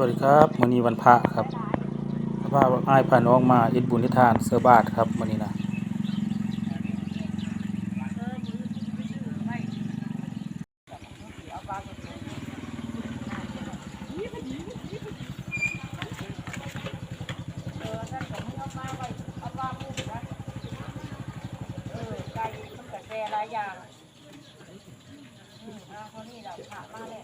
สวัสดีครับมื้อนี้วันพระครับพระอ้ายพาน้องมาเอ็ดบุญที่ทานเสื้อบาทครับมื้อนี้นะออไก่มันกระแสหลายอย่างอืมเอาเขานี่เราผ่ามาเลย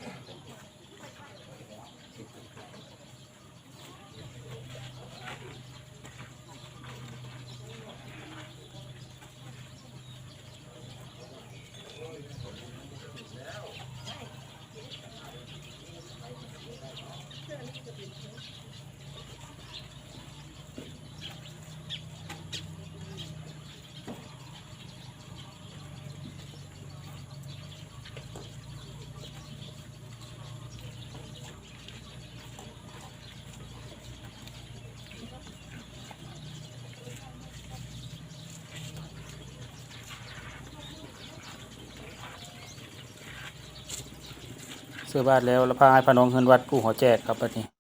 เสื้อบ้านแล้วแล้วพาอ้พาน้องเฮือนวัดผู้หัวแจกครับบัดนี้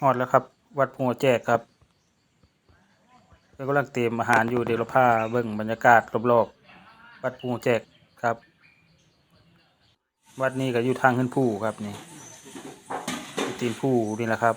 ฮอดแล้วครับ วัดพงแจกครับเพิ่นกำลังเตรียมอาหารอยู่เดี๋ยวเราพาเบิ่งบรรยากาศรอบๆวัดพงแจกครับ วัดนี้ก็อยู่ทางขึ้นผู้ครับนี่ตีนผู้นี่แหละครับ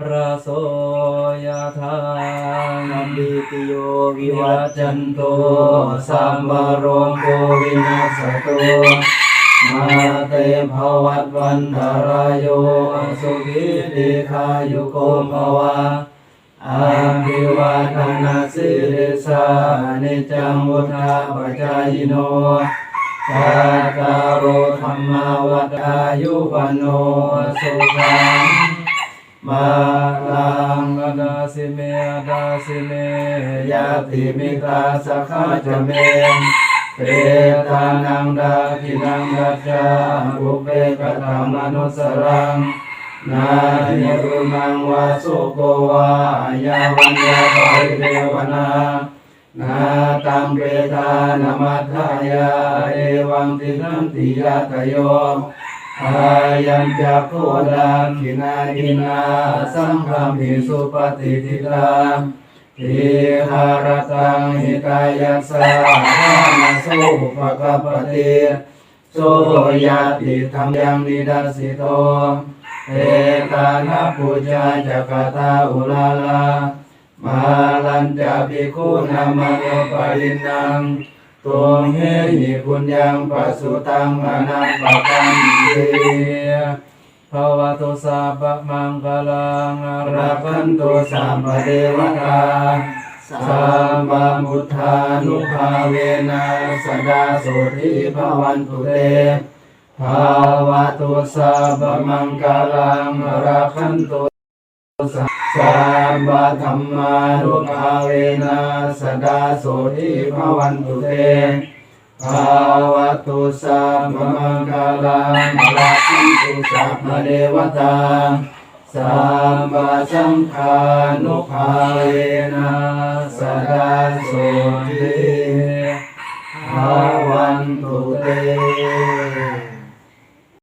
ระโสมิจจโตสัพรนโตสังกปปานารโสยะธามณิโสยธานัมมิติโยวิวัจจันโตสัมบรมโควินาสตุมาเตภวัตวันทารโยสุขิติขายุโกภวะอาภิวาทนาสิริสานิจังวุธาปจายโนชาตาโรธรรมวัฏอายุวันโนสุขัง มาลังอดาสิเมอดาสิเมยาติมิตาสักขะจเมเปตานังดาคินังกัจจาบุเปกตามนุสรังนาทิรุนังวาสุโกวายาวันยาปริเดวนานาตัมเปทานามัทธายาเอวังตินันติยาตโย อายัญจักโคดาคินาคินาสังฆามิสุปฏิทิตาทิหารตังหิตายัสสะนาสุปะกปปติโสยติธรรมยังนิดัสสิโตเอตานะปุจาจักตาอุลาลามาลันจะภิกขุนามโนปรินัง ตุมเหหิปุญญังปัสสุตังอนัปปตังเตภวตุสัพพมังคลังอรักันตุสัมปเทวตาสัมมามุทธานุภาเวนะสดาโสธิภวันตุเตภาวะตุสัพพมังคลังอรักันตุ สัมปะธรรมานุภาเวนะสดาโสทิภวันตุเตภาวตุสัพพมังคลังลักขันตุสัพพเทวตาสัมปะสังฆานุภาเวนะสดาโสทิภวันตุเต